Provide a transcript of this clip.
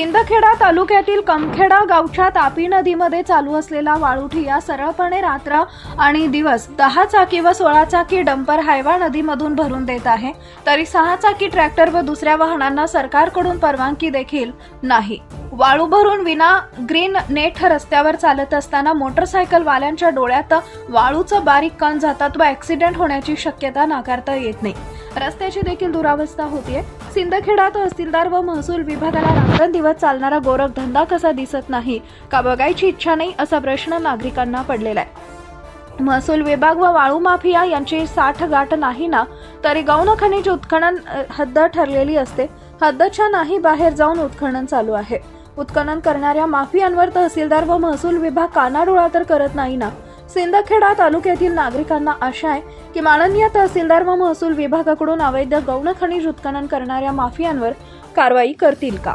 सिंदखेडा तालुक्यातील कमखेडा गावच्या तापी नदीमध्ये चालू असलेला वाळूठिया सरळपणे रात्र आणि दिवस दहा चाकी व सोळा चाकी डंपर हायवा नदीमधून भरून देत आहे. तरी सहा चाकी ट्रॅक्टर व दुसऱ्या वाहनांना सरकारकडून परवानगी देखील नाही. वाळू भरून विना ग्रीन नेट रस्त्यावर चालत असताना मोटरसायकलवाल्यांच्या डोळ्यात वाळूचं बारीक कण जातात व ऍक्सिडेंट होण्याची शक्यता नाकारता येत नाही. रस्त्याची देखील दुरावस्था होतीये. सिंदखेडा तहसीलदार व महसूल विभागाला रात्रंदिवस चालणारा गोरखधंदा कसा दिसत नाही? का बघायची इच्छा नाही? असा प्रश्न नागरिकांना पडलेला आहे. महसूल विभाग व वाळू माफिया यांची साठ गाठ नाही ना? तरी गौण खनिज उत्खनन हद्द ठरलेली असते. हद्दच्या नाही बाहेर जाऊन उत्खनन चालू आहे. उत्खनन करणाऱ्या माफियांवर तहसीलदार व महसूल विभाग कानाडोळा तर करत नाही ना? सिंदखेडा तालुक्यातील नागरिकांना आशा आहे की माननीय तहसीलदार व महसूल विभागाकडून अवैध गौण खनिज उत्खनन करणाऱ्या माफियांवर कारवाई करतील का?